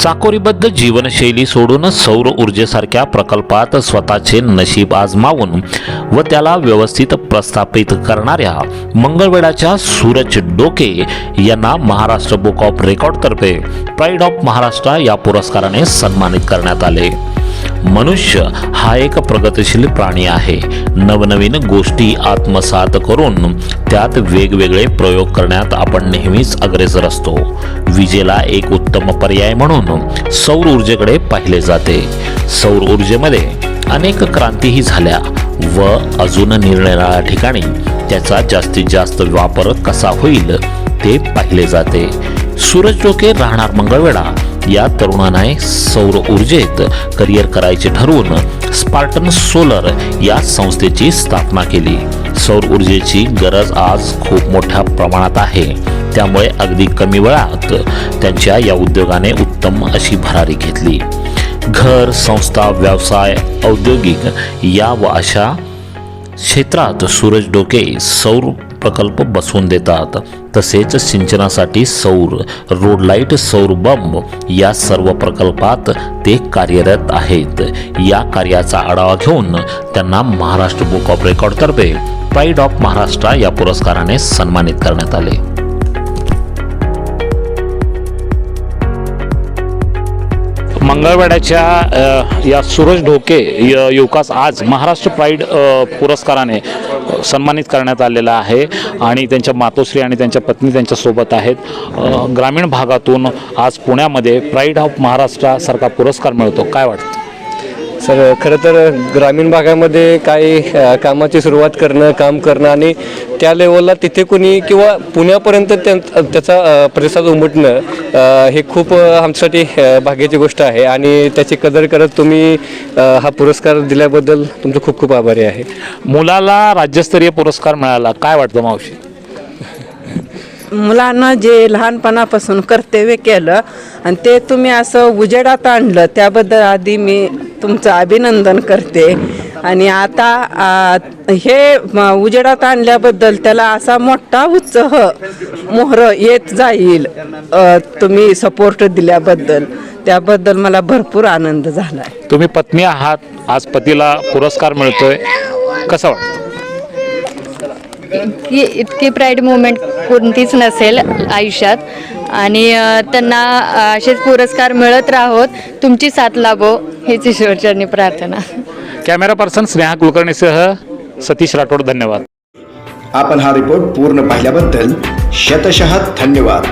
चाकोरीबद्ध जीवनशैली सोडून सौर ऊर्जेसारख्या प्रकल्पात स्वतःचे नशीब आजमावून व त्याला व्यवस्थित प्रस्थापित करणाऱ्या मंगळवेढाच्या सूरज डोके यांना महाराष्ट्र बुक ऑफ रेकॉर्डतर्फे प्राईड ऑफ महाराष्ट्र या पुरस्काराने सन्मानित करण्यात आले. मनुष्य हा एक प्रगतिशील प्राणी आहे. नवनवीन गोष्टी आत्मसात करून त्यात वेगवेगळे प्रयोग करण्यात आपण नेहमीच अग्रेसर असतो. विजेला एक उत्तम पर्याय म्हणून सौर ऊर्जेकडे पाहिले जाते. सौर ऊर्जेमध्ये अनेक क्रांतीही झाल्या व अजून निरनिराळ्या ठिकाणी त्याचा जास्तीत जास्त वापर कसा होईल ते पाहिले जाते. सूरज डोके राहणार मंगळवेढा या तरुणाने सौर ऊर्जेत करिअर करायचे ठरवून स्पार्टन सोलर या संस्थेची स्थापना केली. सौर ऊर्जेची गरज आज खूप मोठ्या प्रमाणात आहे. त्यामुळे अगदी कमी वेळात त्यांच्या या उद्योगाने उत्तम अशी भरारी घेतली. घर संस्था व्यवसाय औद्योगिक या व अशा क्षेत्रात सूरज डोके सौर प्रकल्प बसवून देतात. तसेच सिंचनासाठी सौर रोड लाइट सौर बंब या सर्व प्रकल्पात ते कार्यरत आहेत. या कार्याचा आढावा घेऊन त्यांना महाराष्ट्र बुक ऑफ रेकॉर्डतर्फे प्राईड ऑफ महाराष्ट्र या पुरस्काराने सन्मानित करण्यात आले. मंगळवाड्याच्या या सूरज ढोके य- युवकास आज महाराष्ट्र प्राईड पुरस्काराने सन्मानित करण्यात आलेला आहे. आणि त्यांच्या मातोश्री आणि त्यांच्या पत्नी त्यांच्यासोबत आहेत. ग्रामीण भागातून आज पुण्यामध्ये प्राईड ऑफ महाराष्ट्रासारखा पुरस्कार मिळतो. काय वाटतं? सर खरं तर ग्रामीण भागामध्ये काही कामाची सुरुवात करणं काम करणं आणि त्या लेवलला तिथे कोणी किंवा पुण्यापर्यंत त्यां- त्याचा प्रतिसाद उमटणं हे खूप आमच्यासाठी भाग्याची गोष्ट आहे आणि त्याची कदर करत तुम्ही हा पुरस्कार दिल्याबद्दल तुमचं खूप खूप आभारी आहे. मुलाला राज्यस्तरीय पुरस्कार मिळाला. काय वाटतं मावशी? मुलांना जे लहानपणापासून कर्तव्य केलं आणि ते तुम्ही असं उजेडात आणलं त्याबद्दल आधी मी तुमचं अभिनंदन करते. आणि आता आ, हे उजेडात आणल्याबद्दल त्याला असा मोठा उत्साह मोहर येत जाईल तुम्ही सपोर्ट दिल्याबद्दल. त्याबद्दल मला भरपूर आनंद झाला आहे तुम्ही पत्नी आहात आज पतीला पुरस्कार मिळतोय. कसं वाटतं? की इतकी प्राईड मुवमेंट कोणतीच नसेल आयुष्यात. आणि त्यांना असेच पुरस्कार मिळत राहोत. तुमची साथ लाभो हीच ईश्वरचरणी प्रार्थना. कॅमेरा पर्सन स्नेहा कुलकर्णीसह सतीश राठोड धन्यवाद. आपण हा रिपोर्ट पूर्ण पाहिल्याबद्दल शतशः धन्यवाद.